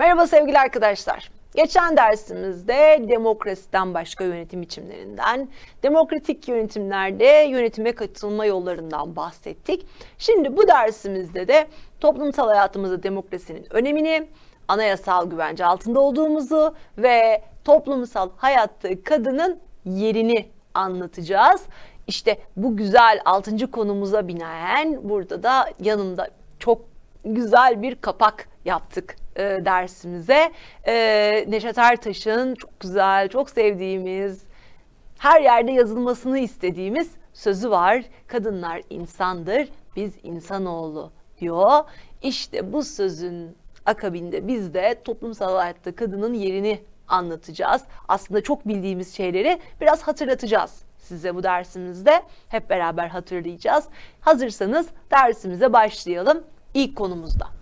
Merhaba sevgili arkadaşlar. Geçen dersimizde demokrasiden başka yönetim biçimlerinden, demokratik yönetimlerde yönetime katılma yollarından bahsettik. Şimdi bu dersimizde de toplumsal hayatımızda demokrasinin önemini, anayasal güvence altında olduğumuzu ve toplumsal hayatta kadının yerini anlatacağız. İşte bu güzel altıncı konumuza binaen burada da yanımda çok güzel bir kapak yaptık e, dersimize. E, Neşet Ertaş'ın çok güzel, çok sevdiğimiz, her yerde yazılmasını istediğimiz sözü var. Kadınlar insandır, biz insanoğlu diyor. İşte bu sözün akabinde biz de toplumsal hayatta kadının yerini anlatacağız. Aslında çok bildiğimiz şeyleri biraz hatırlatacağız size bu dersimizde. Hep beraber hatırlayacağız. Hazırsanız dersimize başlayalım ilk konumuzda.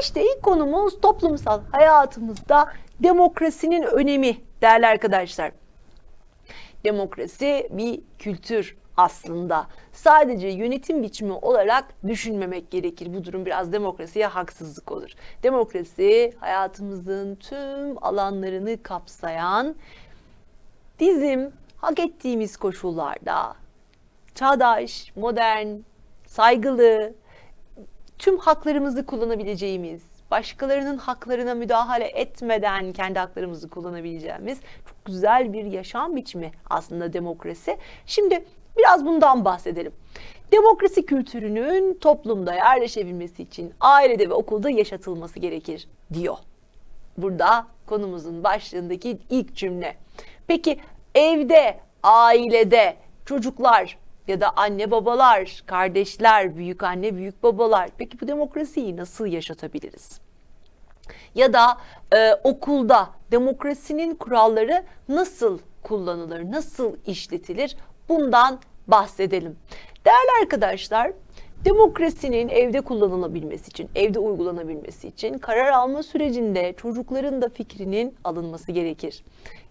İşte ilk konumuz toplumsal hayatımızda demokrasinin önemi değerli arkadaşlar. Demokrasi bir kültür aslında. Sadece yönetim biçimi olarak düşünmemek gerekir. Bu durum biraz demokrasiye haksızlık olur. Demokrasi hayatımızın tüm alanlarını kapsayan bizim hak ettiğimiz koşullarda çağdaş, modern, saygılı, tüm haklarımızı kullanabileceğimiz, başkalarının haklarına müdahale etmeden kendi haklarımızı kullanabileceğimiz çok güzel bir yaşam biçimi aslında demokrasi. Şimdi biraz bundan bahsedelim. Demokrasi kültürünün toplumda yerleşebilmesi için ailede ve okulda yaşatılması gerekir diyor. Burada konumuzun başlığındaki ilk cümle. Peki evde, ailede çocuklar ya da anne babalar, kardeşler, büyük anne, büyük babalar. Peki bu demokrasiyi nasıl yaşatabiliriz? Ya da e, okulda demokrasinin kuralları nasıl kullanılır, nasıl işletilir? Bundan bahsedelim. Değerli arkadaşlar, demokrasinin evde kullanılabilmesi için, evde uygulanabilmesi için karar alma sürecinde çocukların da fikrinin alınması gerekir.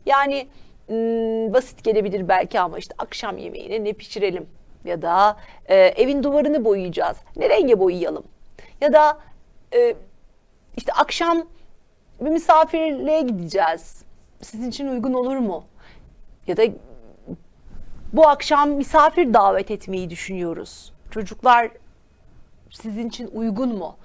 Yani hmm, basit gelebilir belki ama işte akşam yemeğine ne pişirelim ya da e, evin duvarını boyayacağız. Ne renge boyayalım? Ya da e, işte akşam bir misafirliğe gideceğiz. Sizin için uygun olur mu? Ya da bu akşam misafir davet etmeyi düşünüyoruz. Çocuklar sizin için uygun mu?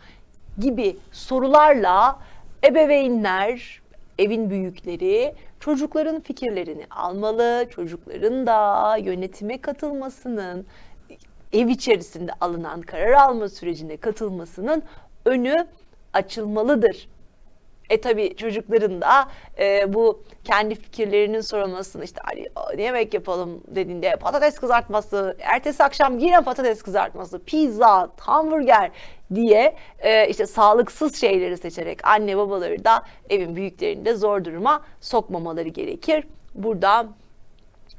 Gibi sorularla ebeveynler, evin büyükleri çocukların fikirlerini almalı, çocukların da yönetime katılmasının, ev içerisinde alınan karar alma sürecine katılmasının önü açılmalıdır. E tabi çocukların da e, bu kendi fikirlerinin sorulmasını işte hani yemek yapalım dediğinde patates kızartması, ertesi akşam yine patates kızartması, pizza, hamburger diye e, işte sağlıksız şeyleri seçerek anne babaları da evin büyüklerini de zor duruma sokmamaları gerekir. Burada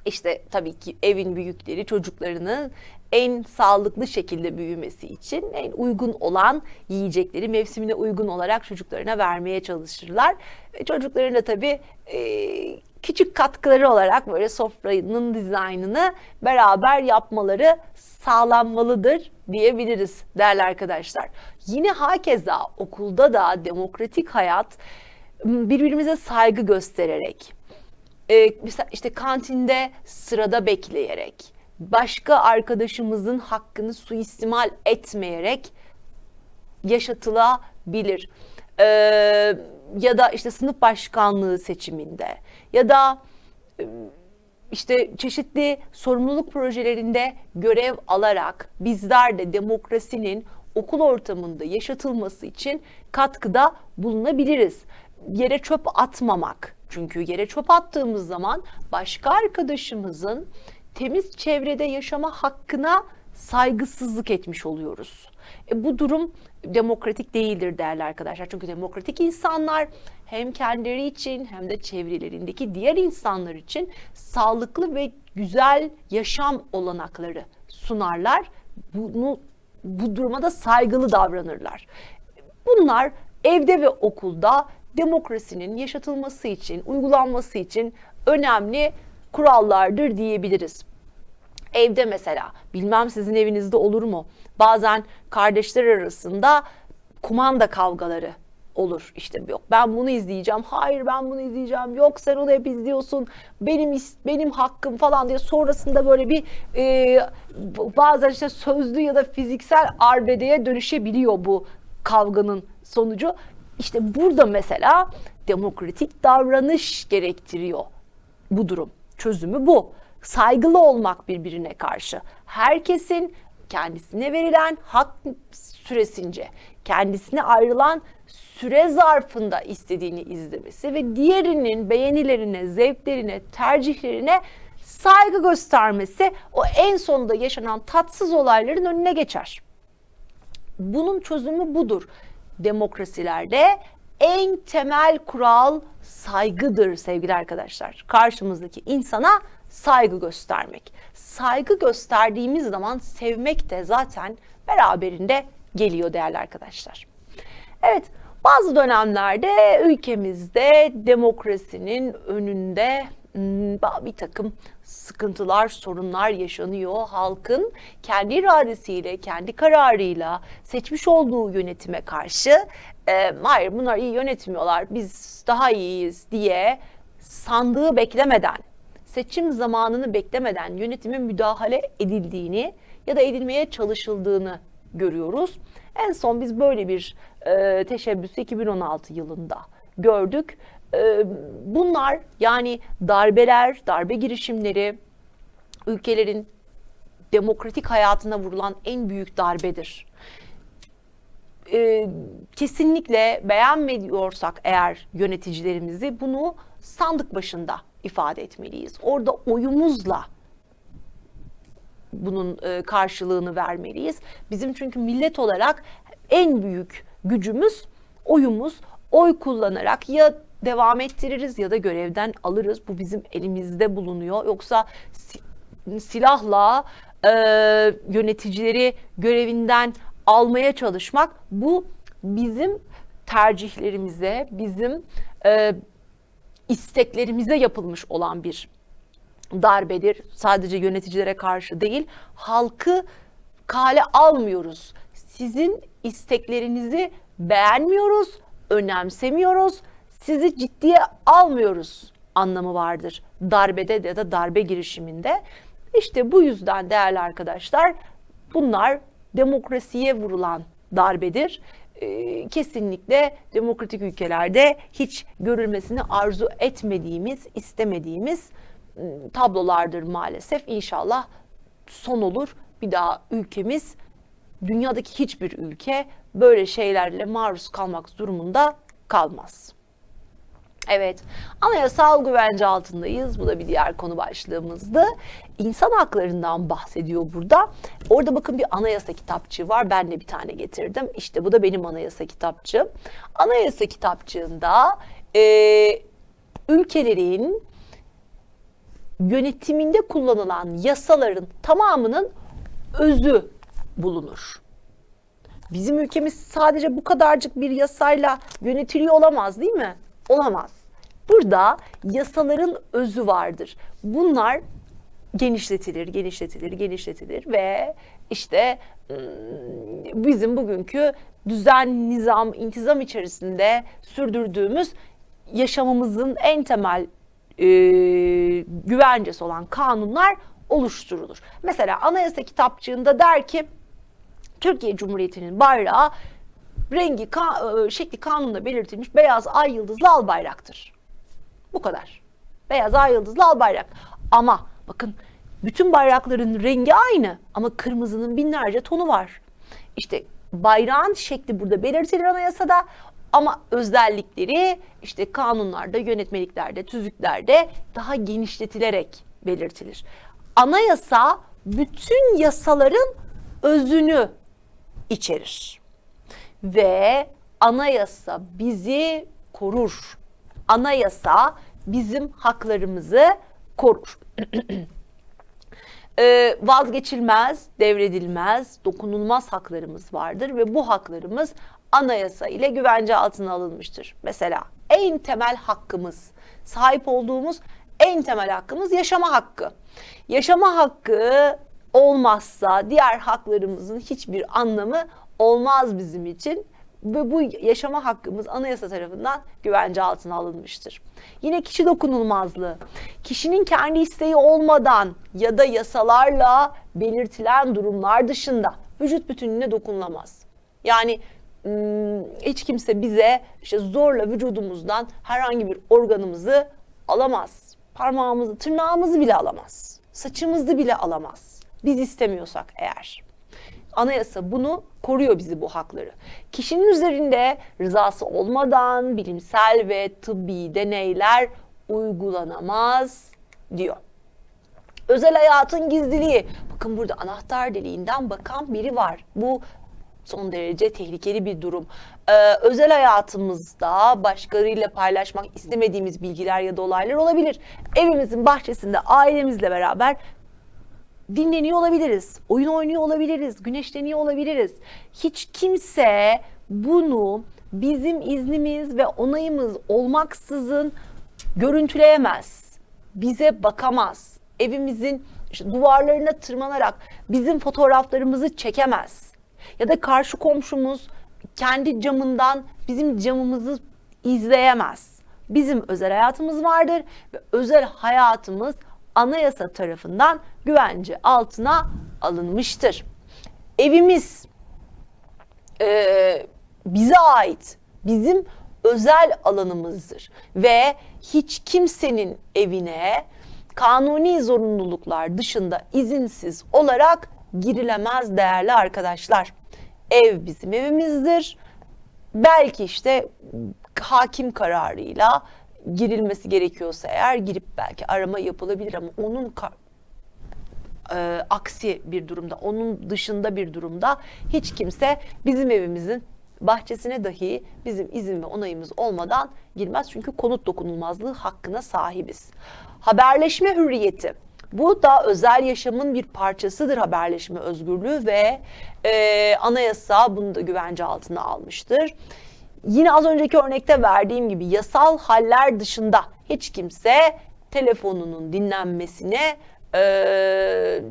işte tabii ki evin büyükleri çocuklarının en sağlıklı şekilde büyümesi için en uygun olan yiyecekleri mevsimine uygun olarak çocuklarına vermeye çalışırlar. E, çocukların da tabii e, küçük katkıları olarak böyle sofranın dizaynını beraber yapmaları sağlanmalıdır diyebiliriz değerli arkadaşlar. Yine hakeza okulda da demokratik hayat birbirimize saygı göstererek, e, mesela işte kantinde sırada bekleyerek, başka arkadaşımızın hakkını suistimal etmeyerek yaşatılabilir. Ee, ya da işte sınıf başkanlığı seçiminde ya da işte çeşitli sorumluluk projelerinde görev alarak bizler de demokrasinin okul ortamında yaşatılması için katkıda bulunabiliriz. Yere çöp atmamak. Çünkü yere çöp attığımız zaman başka arkadaşımızın temiz çevrede yaşama hakkına saygısızlık etmiş oluyoruz. E, bu durum demokratik değildir değerli arkadaşlar. Çünkü demokratik insanlar hem kendileri için hem de çevrelerindeki diğer insanlar için sağlıklı ve güzel yaşam olanakları sunarlar. Bunu bu duruma da saygılı davranırlar. Bunlar evde ve okulda demokrasinin yaşatılması için, uygulanması için önemli kurallardır diyebiliriz. Evde mesela, bilmem sizin evinizde olur mu? Bazen kardeşler arasında kumanda kavgaları olur. İşte yok ben bunu izleyeceğim. Hayır ben bunu izleyeceğim. Yok sen onu hep izliyorsun. Benim benim hakkım falan diye sonrasında böyle bir e, bazen işte sözlü ya da fiziksel arbedeye dönüşebiliyor bu kavganın sonucu. İşte burada mesela demokratik davranış gerektiriyor bu durum. Çözümü bu. Saygılı olmak birbirine karşı. Herkesin kendisine verilen hak süresince, kendisine ayrılan süre zarfında istediğini izlemesi ve diğerinin beğenilerine, zevklerine, tercihlerine saygı göstermesi o en sonunda yaşanan tatsız olayların önüne geçer. Bunun çözümü budur. Demokrasilerde en temel kural saygıdır sevgili arkadaşlar. Karşımızdaki insana saygı göstermek. Saygı gösterdiğimiz zaman sevmek de zaten beraberinde geliyor değerli arkadaşlar. Evet, bazı dönemlerde ülkemizde demokrasinin önünde hmm, bir takım sıkıntılar, sorunlar yaşanıyor. Halkın kendi iradesiyle, kendi kararıyla seçmiş olduğu yönetime karşı e, hayır bunlar iyi yönetmiyorlar, biz daha iyiyiz diye sandığı beklemeden, seçim zamanını beklemeden yönetime müdahale edildiğini ya da edilmeye çalışıldığını görüyoruz. En son biz böyle bir e, teşebbüsü 2016 yılında gördük. E, bunlar yani darbeler, darbe girişimleri ülkelerin demokratik hayatına vurulan en büyük darbedir. E, kesinlikle beğenmiyorsak eğer yöneticilerimizi bunu sandık başında ifade etmeliyiz. Orada oyumuzla bunun e, karşılığını vermeliyiz. Bizim çünkü millet olarak en büyük gücümüz oyumuz. Oy kullanarak ya devam ettiririz ya da görevden alırız. Bu bizim elimizde bulunuyor. Yoksa silahla e, yöneticileri görevinden almaya çalışmak bu bizim tercihlerimize, bizim e, isteklerimize yapılmış olan bir darbedir. Sadece yöneticilere karşı değil, halkı kale almıyoruz. Sizin isteklerinizi beğenmiyoruz, önemsemiyoruz, sizi ciddiye almıyoruz anlamı vardır darbede ya da darbe girişiminde. İşte bu yüzden değerli arkadaşlar bunlar demokrasiye vurulan darbedir. Ee, kesinlikle demokratik ülkelerde hiç görülmesini arzu etmediğimiz, istemediğimiz Iı, tablolardır maalesef. İnşallah son olur. Bir daha ülkemiz dünyadaki hiçbir ülke böyle şeylerle maruz kalmak durumunda kalmaz. Evet, anayasal güvence altındayız. Bu da bir diğer konu başlığımızdı. İnsan haklarından bahsediyor burada. Orada bakın bir anayasa kitapçığı var. Ben de bir tane getirdim. İşte bu da benim anayasa kitapçığım. Anayasa kitapçığında e, ülkelerin yönetiminde kullanılan yasaların tamamının özü bulunur. Bizim ülkemiz sadece bu kadarcık bir yasayla yönetiliyor olamaz değil mi? Olamaz. Burada yasaların özü vardır. Bunlar genişletilir, genişletilir, genişletilir ve işte ıı, bizim bugünkü düzen, nizam, intizam içerisinde sürdürdüğümüz yaşamımızın en temel e, güvencesi olan kanunlar oluşturulur. Mesela anayasa kitapçığında der ki Türkiye Cumhuriyeti'nin bayrağı rengi, ka, e, şekli kanunda belirtilmiş beyaz ay yıldızlı al bayraktır. Bu kadar. Beyaz ay yıldızlı al bayrak. Ama bakın bütün bayrakların rengi aynı ama kırmızının binlerce tonu var. İşte bayrağın şekli burada belirtilir anayasada. Ama özellikleri işte kanunlarda, yönetmeliklerde, tüzüklerde daha genişletilerek belirtilir. Anayasa bütün yasaların özünü içerir. Ve anayasa bizi korur. Anayasa bizim haklarımızı korur. ee, vazgeçilmez, devredilmez, dokunulmaz haklarımız vardır ve bu haklarımız anayasa ile güvence altına alınmıştır. Mesela en temel hakkımız, sahip olduğumuz en temel hakkımız yaşama hakkı. Yaşama hakkı olmazsa diğer haklarımızın hiçbir anlamı olmaz bizim için. ve bu yaşama hakkımız anayasa tarafından güvence altına alınmıştır. Yine kişi dokunulmazlığı. Kişinin kendi isteği olmadan ya da yasalarla belirtilen durumlar dışında vücut bütünlüğüne dokunulamaz. Yani hiç kimse bize işte zorla vücudumuzdan herhangi bir organımızı alamaz. Parmağımızı, tırnağımızı bile alamaz. Saçımızı bile alamaz. Biz istemiyorsak eğer. Anayasa bunu koruyor bizi bu hakları. Kişinin üzerinde rızası olmadan bilimsel ve tıbbi deneyler uygulanamaz diyor. Özel hayatın gizliliği. Bakın burada anahtar deliğinden bakan biri var. Bu son derece tehlikeli bir durum. Ee, özel hayatımızda başkalarıyla paylaşmak istemediğimiz bilgiler ya da olaylar olabilir. Evimizin bahçesinde ailemizle beraber dinleniyor olabiliriz, oyun oynuyor olabiliriz, güneşleniyor olabiliriz. Hiç kimse bunu bizim iznimiz ve onayımız olmaksızın görüntüleyemez. Bize bakamaz. Evimizin işte duvarlarına tırmanarak bizim fotoğraflarımızı çekemez. Ya da karşı komşumuz kendi camından bizim camımızı izleyemez. Bizim özel hayatımız vardır ve özel hayatımız anayasa tarafından güvence altına alınmıştır. Evimiz e, bize ait, bizim özel alanımızdır ve hiç kimsenin evine kanuni zorunluluklar dışında izinsiz olarak girilemez değerli arkadaşlar. Ev bizim evimizdir. Belki işte hakim kararıyla girilmesi gerekiyorsa eğer girip belki arama yapılabilir ama onun e, aksi bir durumda, onun dışında bir durumda hiç kimse bizim evimizin bahçesine dahi bizim izin ve onayımız olmadan girmez. Çünkü konut dokunulmazlığı hakkına sahibiz. Haberleşme hürriyeti. Bu da özel yaşamın bir parçasıdır haberleşme özgürlüğü ve e, anayasa bunu da güvence altına almıştır. Yine az önceki örnekte verdiğim gibi yasal haller dışında hiç kimse telefonunun dinlenmesine e,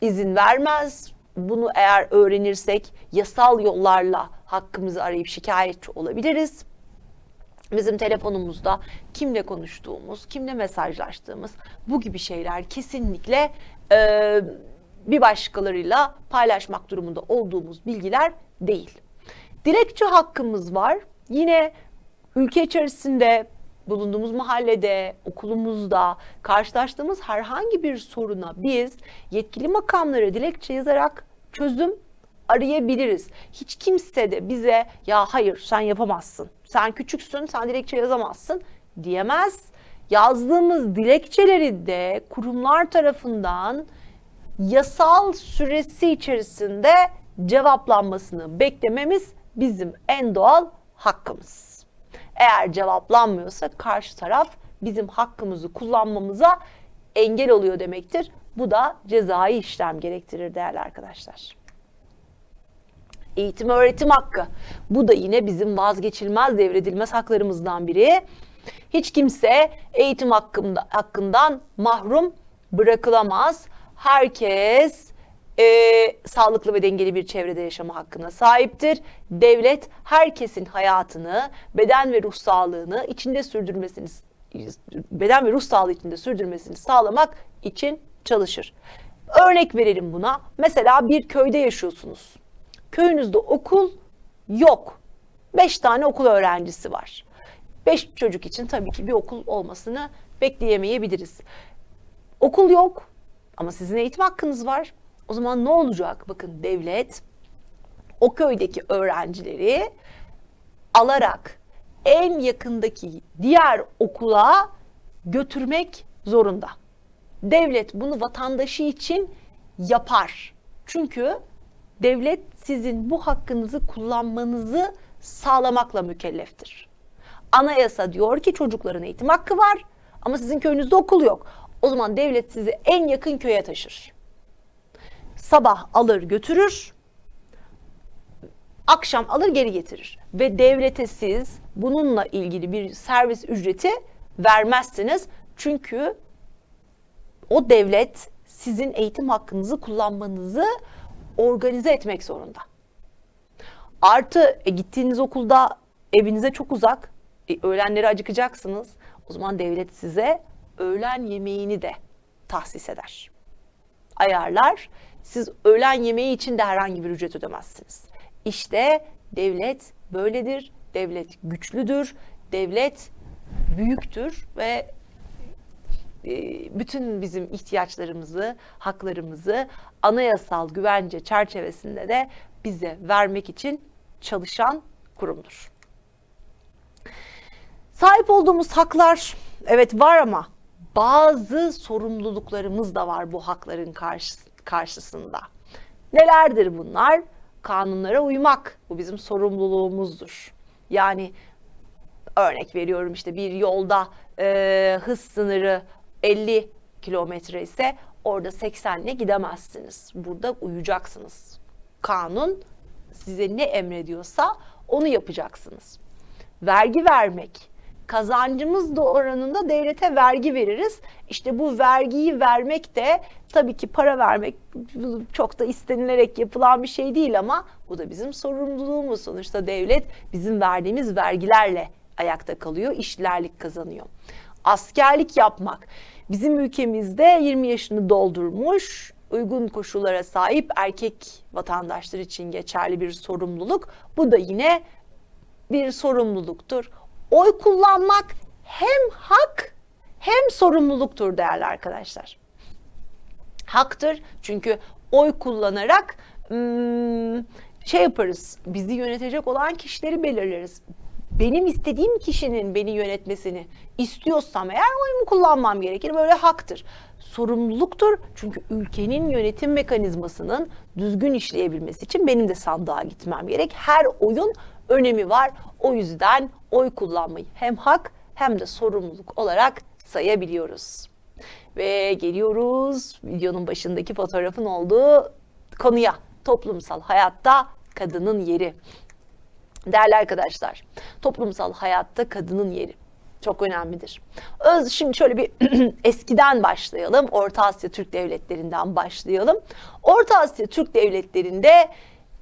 izin vermez. Bunu eğer öğrenirsek yasal yollarla hakkımızı arayıp şikayetçi olabiliriz. Bizim telefonumuzda kimle konuştuğumuz, kimle mesajlaştığımız bu gibi şeyler kesinlikle e, bir başkalarıyla paylaşmak durumunda olduğumuz bilgiler değil. Dilekçe hakkımız var. Yine ülke içerisinde bulunduğumuz mahallede, okulumuzda karşılaştığımız herhangi bir soruna biz yetkili makamlara dilekçe yazarak çözüm arayabiliriz. Hiç kimse de bize ya hayır sen yapamazsın, sen küçüksün, sen dilekçe yazamazsın diyemez. Yazdığımız dilekçeleri de kurumlar tarafından yasal süresi içerisinde cevaplanmasını beklememiz bizim en doğal hakkımız. Eğer cevaplanmıyorsa karşı taraf bizim hakkımızı kullanmamıza engel oluyor demektir. Bu da cezai işlem gerektirir değerli arkadaşlar. Eğitim öğretim hakkı. Bu da yine bizim vazgeçilmez devredilmez haklarımızdan biri. Hiç kimse eğitim hakkında, hakkından mahrum bırakılamaz. Herkes e, sağlıklı ve dengeli bir çevrede yaşama hakkına sahiptir. Devlet herkesin hayatını, beden ve ruh sağlığını içinde sürdürmesini beden ve ruh sağlığı içinde sürdürmesini sağlamak için çalışır. Örnek verelim buna. Mesela bir köyde yaşıyorsunuz. Köyünüzde okul yok. Beş tane okul öğrencisi var. Beş çocuk için tabii ki bir okul olmasını bekleyemeyebiliriz. Okul yok ama sizin eğitim hakkınız var. O zaman ne olacak? Bakın devlet o köydeki öğrencileri alarak en yakındaki diğer okula götürmek zorunda. Devlet bunu vatandaşı için yapar. Çünkü devlet sizin bu hakkınızı kullanmanızı sağlamakla mükelleftir. Anayasa diyor ki çocukların eğitim hakkı var ama sizin köyünüzde okul yok. O zaman devlet sizi en yakın köye taşır sabah alır götürür, akşam alır geri getirir. Ve devlete siz bununla ilgili bir servis ücreti vermezsiniz. Çünkü o devlet sizin eğitim hakkınızı kullanmanızı organize etmek zorunda. Artı e, gittiğiniz okulda evinize çok uzak. E, öğlenleri acıkacaksınız. O zaman devlet size öğlen yemeğini de tahsis eder. Ayarlar. Siz öğlen yemeği için de herhangi bir ücret ödemezsiniz. İşte devlet böyledir. Devlet güçlüdür. Devlet büyüktür ve e, bütün bizim ihtiyaçlarımızı, haklarımızı anayasal güvence çerçevesinde de bize vermek için çalışan kurumdur. Sahip olduğumuz haklar evet var ama bazı sorumluluklarımız da var bu hakların karşısında. Nelerdir bunlar? Kanunlara uymak. Bu bizim sorumluluğumuzdur. Yani örnek veriyorum işte bir yolda e, hız sınırı 50 kilometre ise orada 80 ile gidemezsiniz. Burada uyacaksınız. Kanun size ne emrediyorsa onu yapacaksınız. Vergi vermek. Kazancımız da oranında devlete vergi veririz. İşte bu vergiyi vermek de tabii ki para vermek çok da istenilerek yapılan bir şey değil ama bu da bizim sorumluluğumuz. Sonuçta devlet bizim verdiğimiz vergilerle ayakta kalıyor, işlerlik kazanıyor. Askerlik yapmak. Bizim ülkemizde 20 yaşını doldurmuş, uygun koşullara sahip erkek vatandaşlar için geçerli bir sorumluluk. Bu da yine bir sorumluluktur. Oy kullanmak hem hak hem sorumluluktur değerli arkadaşlar. Haktır çünkü oy kullanarak şey yaparız. Bizi yönetecek olan kişileri belirleriz benim istediğim kişinin beni yönetmesini istiyorsam eğer oyumu kullanmam gerekir. Böyle haktır. Sorumluluktur çünkü ülkenin yönetim mekanizmasının düzgün işleyebilmesi için benim de sandığa gitmem gerek. Her oyun önemi var. O yüzden oy kullanmayı hem hak hem de sorumluluk olarak sayabiliyoruz. Ve geliyoruz videonun başındaki fotoğrafın olduğu konuya. Toplumsal hayatta kadının yeri. Değerli arkadaşlar, toplumsal hayatta kadının yeri çok önemlidir. Öz şimdi şöyle bir eskiden başlayalım. Orta Asya Türk devletlerinden başlayalım. Orta Asya Türk devletlerinde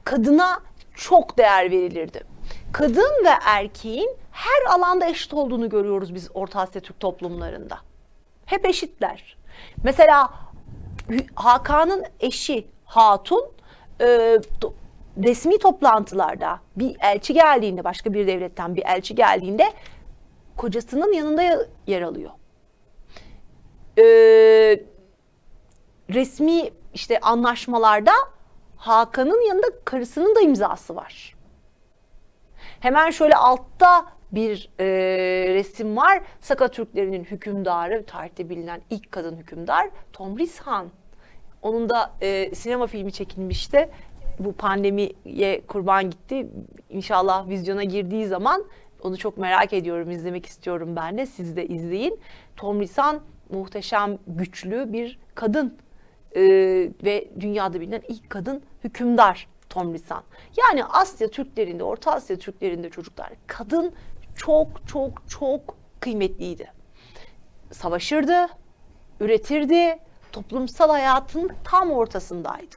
kadına çok değer verilirdi. Kadın ve erkeğin her alanda eşit olduğunu görüyoruz biz Orta Asya Türk toplumlarında. Hep eşitler. Mesela Hakan'ın eşi Hatun e, resmi toplantılarda bir elçi geldiğinde başka bir devletten bir elçi geldiğinde kocasının yanında yer alıyor. Ee, resmi işte anlaşmalarda Hakan'ın yanında karısının da imzası var. Hemen şöyle altta bir e, resim var. Saka Türklerinin hükümdarı, tarihte bilinen ilk kadın hükümdar Tomris Han. Onun da e, sinema filmi çekilmişti bu pandemiye kurban gitti. İnşallah vizyona girdiği zaman onu çok merak ediyorum, izlemek istiyorum ben de. Siz de izleyin. Tom Risan muhteşem, güçlü bir kadın ee, ve dünyada bilinen ilk kadın hükümdar Tom Risan. Yani Asya Türklerinde, Orta Asya Türklerinde çocuklar kadın çok çok çok kıymetliydi. Savaşırdı, üretirdi, toplumsal hayatın tam ortasındaydı.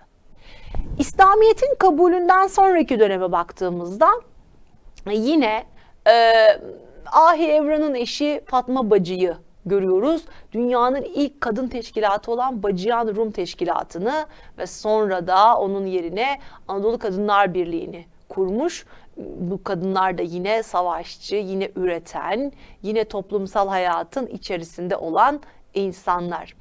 İslamiyet'in kabulünden sonraki döneme baktığımızda yine e, Ahi Evran'ın eşi Fatma Bacı'yı görüyoruz. Dünyanın ilk kadın teşkilatı olan Bacıyan Rum Teşkilatı'nı ve sonra da onun yerine Anadolu Kadınlar Birliği'ni kurmuş. Bu kadınlar da yine savaşçı, yine üreten, yine toplumsal hayatın içerisinde olan insanlar.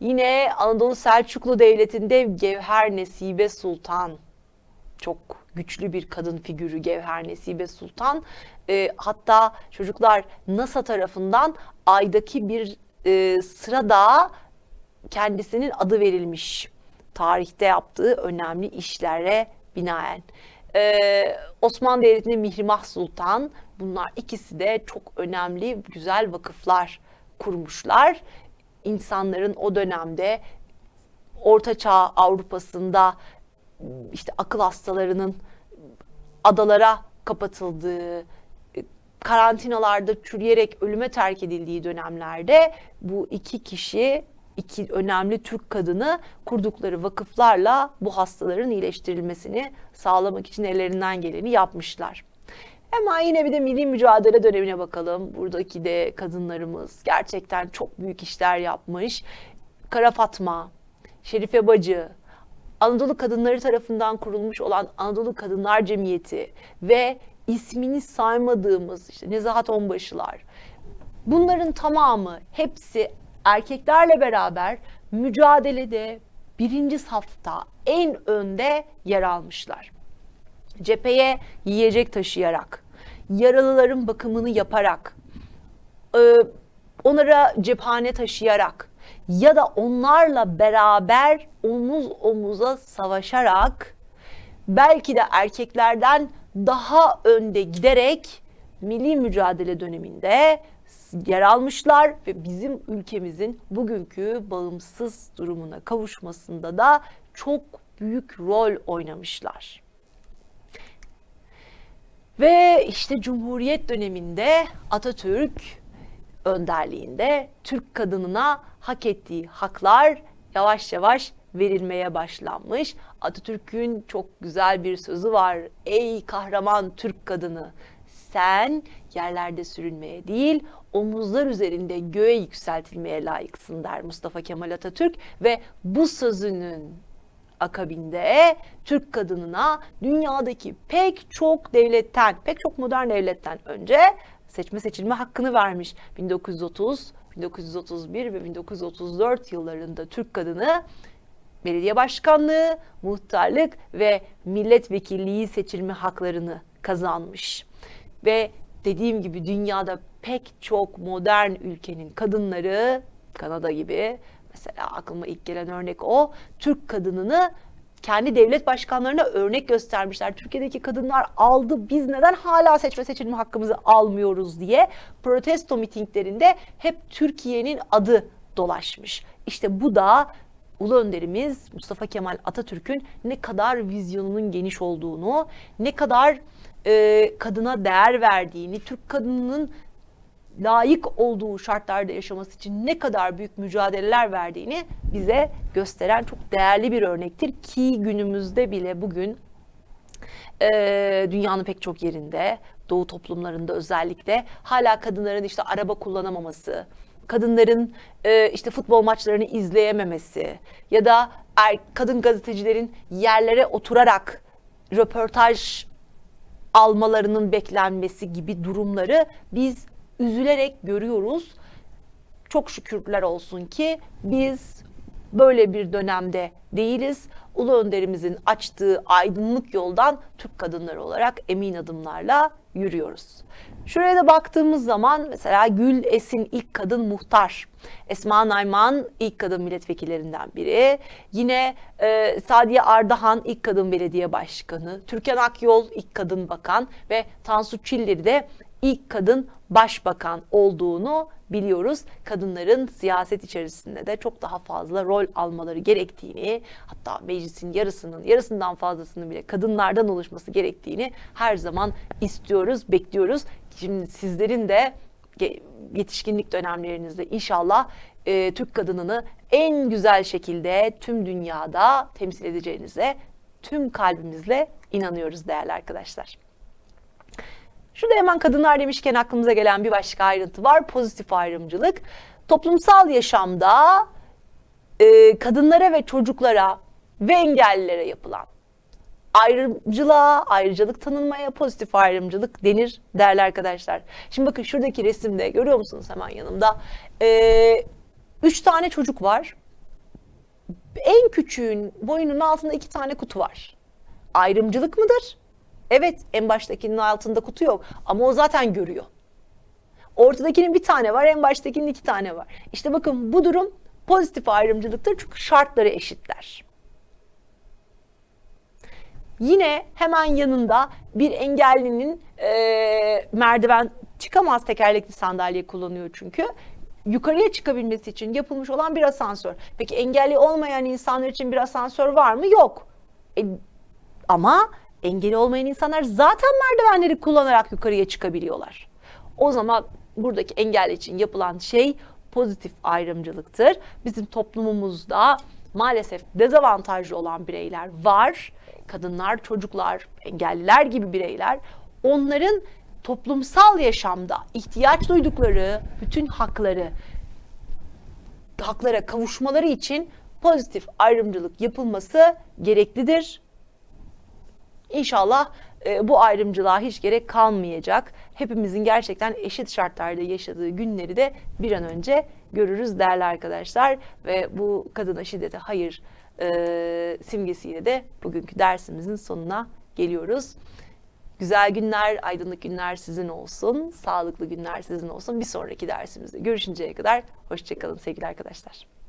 Yine Anadolu Selçuklu Devleti'nde Gevher Nesibe Sultan çok güçlü bir kadın figürü Gevher Nesibe Sultan. E, hatta çocuklar NASA tarafından aydaki bir e, sıra kendisinin adı verilmiş. Tarihte yaptığı önemli işlere binaen. Ee, Osmanlı Devleti'nin Mihrimah Sultan bunlar ikisi de çok önemli güzel vakıflar kurmuşlar insanların o dönemde Orta Çağ Avrupa'sında işte akıl hastalarının adalara kapatıldığı, karantinalarda çürüyerek ölüme terk edildiği dönemlerde bu iki kişi iki önemli Türk kadını kurdukları vakıflarla bu hastaların iyileştirilmesini sağlamak için ellerinden geleni yapmışlar. Hemen yine bir de milli mücadele dönemine bakalım. Buradaki de kadınlarımız gerçekten çok büyük işler yapmış. Kara Fatma, Şerife Bacı, Anadolu kadınları tarafından kurulmuş olan Anadolu Kadınlar Cemiyeti ve ismini saymadığımız işte Nezahat Onbaşılar. Bunların tamamı hepsi erkeklerle beraber mücadelede birinci safta en önde yer almışlar. Cepheye yiyecek taşıyarak, yaralıların bakımını yaparak, e, onlara cephane taşıyarak ya da onlarla beraber omuz omuza savaşarak belki de erkeklerden daha önde giderek milli mücadele döneminde yer almışlar ve bizim ülkemizin bugünkü bağımsız durumuna kavuşmasında da çok büyük rol oynamışlar. Ve işte Cumhuriyet döneminde Atatürk önderliğinde Türk kadınına hak ettiği haklar yavaş yavaş verilmeye başlanmış. Atatürk'ün çok güzel bir sözü var. Ey kahraman Türk kadını sen yerlerde sürünmeye değil omuzlar üzerinde göğe yükseltilmeye layıksın der Mustafa Kemal Atatürk ve bu sözünün akabinde Türk kadınına dünyadaki pek çok devletten, pek çok modern devletten önce seçme seçilme hakkını vermiş. 1930, 1931 ve 1934 yıllarında Türk kadını belediye başkanlığı, muhtarlık ve milletvekilliği seçilme haklarını kazanmış. Ve dediğim gibi dünyada pek çok modern ülkenin kadınları, Kanada gibi mesela aklıma ilk gelen örnek o, Türk kadınını kendi devlet başkanlarına örnek göstermişler. Türkiye'deki kadınlar aldı biz neden hala seçme seçilme hakkımızı almıyoruz diye protesto mitinglerinde hep Türkiye'nin adı dolaşmış. İşte bu da Ulu Önderimiz Mustafa Kemal Atatürk'ün ne kadar vizyonunun geniş olduğunu, ne kadar e, kadına değer verdiğini, Türk kadınının layık olduğu şartlarda yaşaması için ne kadar büyük mücadeleler verdiğini bize gösteren çok değerli bir örnektir ki günümüzde bile bugün e, dünyanın pek çok yerinde doğu toplumlarında özellikle hala kadınların işte araba kullanamaması, kadınların e, işte futbol maçlarını izleyememesi ya da er, kadın gazetecilerin yerlere oturarak röportaj almalarının beklenmesi gibi durumları biz üzülerek görüyoruz. Çok şükürler olsun ki biz böyle bir dönemde değiliz. Ulu önderimizin açtığı aydınlık yoldan Türk kadınları olarak emin adımlarla yürüyoruz. Şuraya da baktığımız zaman mesela Gül Esin ilk kadın muhtar. Esma Nayman ilk kadın milletvekillerinden biri. Yine e, Sadiye Ardahan ilk kadın belediye başkanı. Türkan Akyol ilk kadın bakan ve Tansu Çilleri de ilk kadın başbakan olduğunu biliyoruz. Kadınların siyaset içerisinde de çok daha fazla rol almaları gerektiğini, hatta meclisin yarısının, yarısından fazlasının bile kadınlardan oluşması gerektiğini her zaman istiyoruz, bekliyoruz. Şimdi sizlerin de yetişkinlik dönemlerinizde inşallah e, Türk kadınını en güzel şekilde tüm dünyada temsil edeceğinize tüm kalbimizle inanıyoruz değerli arkadaşlar. Şurada hemen kadınlar demişken aklımıza gelen bir başka ayrıntı var. Pozitif ayrımcılık. Toplumsal yaşamda e, kadınlara ve çocuklara ve engellilere yapılan ayrımcılığa, ayrıcalık tanınmaya pozitif ayrımcılık denir değerli arkadaşlar. Şimdi bakın şuradaki resimde görüyor musunuz hemen yanımda? Ee, üç tane çocuk var. En küçüğün boyunun altında iki tane kutu var. Ayrımcılık mıdır? Evet en baştakinin altında kutu yok ama o zaten görüyor. Ortadakinin bir tane var en baştakinin iki tane var. İşte bakın bu durum pozitif ayrımcılıktır çünkü şartları eşitler. Yine hemen yanında bir engellinin e, merdiven çıkamaz tekerlekli sandalye kullanıyor çünkü. Yukarıya çıkabilmesi için yapılmış olan bir asansör. Peki engelli olmayan insanlar için bir asansör var mı? Yok. E, ama engeli olmayan insanlar zaten merdivenleri kullanarak yukarıya çıkabiliyorlar. O zaman buradaki engelli için yapılan şey pozitif ayrımcılıktır. Bizim toplumumuzda maalesef dezavantajlı olan bireyler var. Kadınlar, çocuklar, engelliler gibi bireyler. Onların toplumsal yaşamda ihtiyaç duydukları bütün hakları haklara kavuşmaları için pozitif ayrımcılık yapılması gereklidir. İnşallah e, bu ayrımcılığa hiç gerek kalmayacak. Hepimizin gerçekten eşit şartlarda yaşadığı günleri de bir an önce görürüz değerli arkadaşlar. Ve bu kadına şiddete hayır e, simgesiyle de bugünkü dersimizin sonuna geliyoruz. Güzel günler, aydınlık günler sizin olsun. Sağlıklı günler sizin olsun. Bir sonraki dersimizde görüşünceye kadar hoşçakalın sevgili arkadaşlar.